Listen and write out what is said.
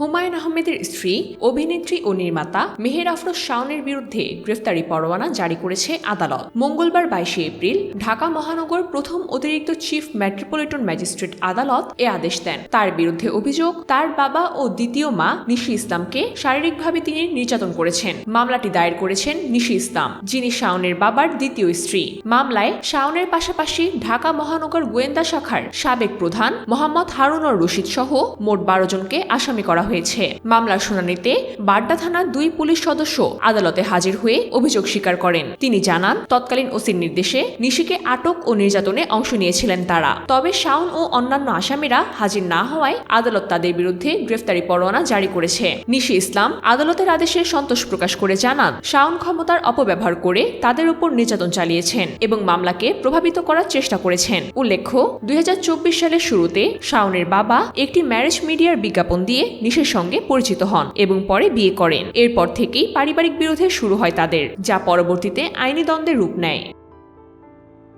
হুমায়ুন আহমেদের স্ত্রী, অভিনেত্রী ও নির্মাতা মেহের আফরোজ শাওনের বিরুদ্ধে গ্রেফতারি পরোয়ানা জারি করেছে আদালত। মঙ্গলবার বাইশে এপ্রিল ঢাকা মহানগর প্রথম অতিরিক্ত চিফ মেট্রোপলিটন ম্যাজিস্ট্রেট আদালত এ আদেশ দেন। তার বিরুদ্ধে অভিযোগ, তার বাবা ও দ্বিতীয় মা নিশি ইসলামকে শারীরিকভাবে তিনি নির্যাতন করেছেন। মামলাটি দায়ের করেছেন নিশি ইসলাম, যিনি শাওনের বাবার দ্বিতীয় স্ত্রী। মামলায় শাওনের পাশাপাশি ঢাকা মহানগর গোয়েন্দা শাখার সাবেক প্রধান মোহাম্মদ হারুনর রশিদ সহ মোট বারো জনকে আসামি করা হয়েছে। মামলার শুনানিতে বাড্ডা থানার দুই পুলিশ সদস্য আদালতে হাজির হয়ে অভিযোগ স্বীকার করেন। তিনি জানান, তৎকালীন ওসির নির্দেশে নিশিকে আটক ও নির্যাতনে অংশ নিয়েছিলেন তারা। তবে শাওন ও অন্যান্য আসামিরা হাজির না হওয়ায় আদালত তাদের বিরুদ্ধে গ্রেফতারি পরোয়ানা জারি করেছে। নিশি ইসলাম আদালতের আদেশে সন্তোষ প্রকাশ করে জানান, শাওন ক্ষমতার অপব্যবহার করে তাদের উপর নির্যাতন চালিয়েছেন এবং মামলাকে প্রভাবিত করার চেষ্টা করেছেন। উল্লেখ্য, দুই হাজার চব্বিশ সালের শুরুতে শাওনের বাবা একটি ম্যারেজ মিডিয়ার বিজ্ঞাপন দিয়ে নিশের সঙ্গে পরিচিত হন এবং পরে বিয়ে করেন। এরপর থেকেই পারিবারিক বিরোধে শুরু হয় তাদের, যা পরবর্তীতে আইনি দ্বন্দ্বের রূপ নেয়।